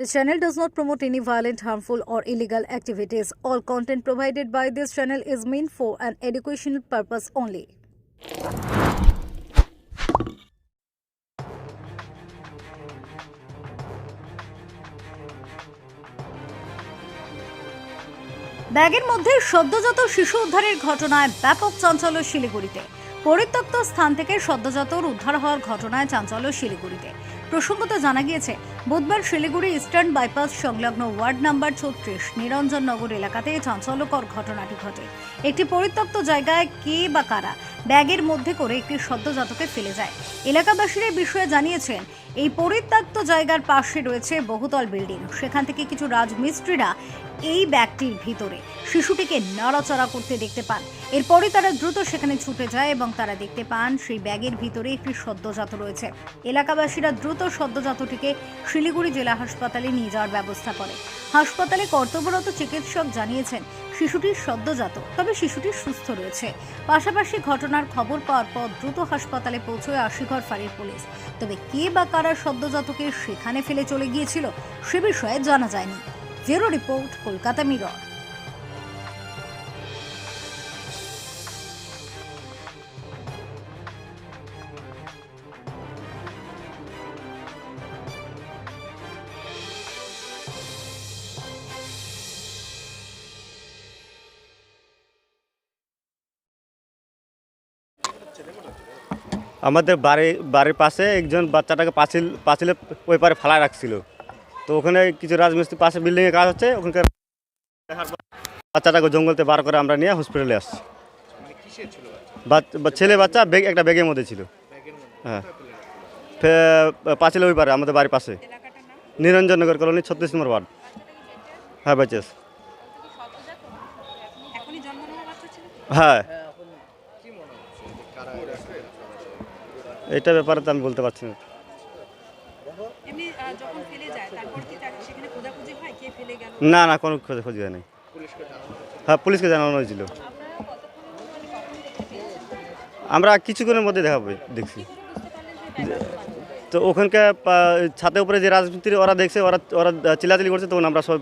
This channel does not promote any violent, harmful, or illegal activities. All content provided by this channel is meant for an educational purpose only. ব্যাগের মধ্যে সদ্যজাত শিশু উদ্ধারের ঘটনায় ব্যাপক চাঞ্চল্য শিলিগুড়িতে পরিত্যক্ত স্থান থেকে সদ্যজাতর উদ্ধার হওয়ার ঘটনায় চাঞ্চল্য শিলিগুড়িতে প্রসঙ্গত জানা গিয়েছে, বুধবার শিলিগুড়ি ইস্টার্ন বাইপাস সংলগ্ন ওয়ার্ড নাম্বার ছত্রিশ নিরঞ্জন নগর এলাকাতে চাঞ্চল্যকর ঘটনাটি ঘটে। একটি পরিত্যক্ত জায়গায় কে বা কারা ব্যাগের মধ্যে করে একটি সদ্যজাতকে ফেলে যায়। এলাকাবাসীরা বিষয়ে জানিয়েছেন এই পরিত্যক্ত জায়গার পাশে রয়েছে বহুতল বিল্ডিং। সেখান থেকে কিছু রাজমিস্ত্রিরা এই ব্যাগটির ভিতরে। শিশুটিকে নড়াচড়া করতে দেখতে পান। এরপরে তারা দ্রুত সেখানে ছুটে যায় এবং তারা দেখতে পান সেই ব্যাগের ভিতরে একটি সদ্যজাত রয়েছে। এলাকাবাসীরা দ্রুত সদ্যজাতটিকে শিলিগুড়ি জেলা হাসপাতালে নিয়ে যাওয়ার ব্যবস্থা করে। হাসপাতালে কর্তব্যরত চিকিৎসক জানিয়েছেন শিশুটির সদ্যজাত তবে শিশুটি সুস্থ রয়েছে। পাশাপাশি ঘটনার খবর পাওয়ার পর দ্রুত হাসপাতালে পৌঁছয় আশিঘর ফাঁড়ির পুলিশ। তবে কে বা কারা সদ্যজাতকে সেখানে ফেলে চলে গিয়েছিল, সে বিষয়ে জানা যায়নি। Zero report, Kolkata mirror. আমাদের বাড়ি বাড়ির পাশে একজন বাচ্চাটাকে পাঁচিল পাঁচিলে ওই পারে ফালায় রাখছিল। তো ওখানে কিছু রাজমিস্ত্রি পাশে বিল্ডিংয়ে কাজ হচ্ছে ওখানকার বাচ্চাটাকে জঙ্গলতে বার করে আমরা নিয়ে হসপিটালে আসছি। বা- ছেলে বাচ্চা বেগ একটা ব্যাগের মধ্যে ছিল। হ্যাঁ। পাঁচিলে ওই পারে আমাদের বাড়ির পাশে। নিরঞ্জননগর কলোনি ছত্রিশ নম্বর ওয়ার্ড। হ্যাঁ বাচ্চাস হ্যাঁ। এটা ব্যাপারে তো আমি বলতে পারছি না। খোঁজাখুঁজি হয়? না না কোনো খোঁজ খোঁজ হয় নাই হ্যাঁ পুলিশকে জানানো হয়েছিল। আমরা কিছুক্ষণের মধ্যে দেখা দেখছি। তো ওখানকার ছাদের উপরে যে রাজমিস্ত্রি ওরা দেখছে ওরা ওরা চিলাচিলি করছে তখন আমরা সবাই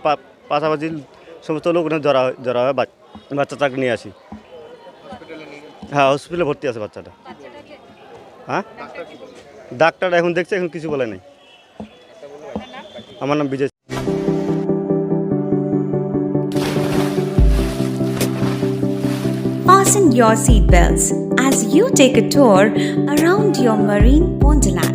পাশাপাশি সমস্ত লোক ওখানে জড়া হয়- জড়া হয় বাচ- বাচ্চাটাকে নিয়ে আসি। হ্যাঁ হসপিটালে ভর্তি আছে বাচ্চাটা হ্যাঁ ডাক্তার এখন দেখছে এখন কিছু বলে নাই আমার নাম বিজয় Fasten your seatbelts as you take a tour around your marine wonderland.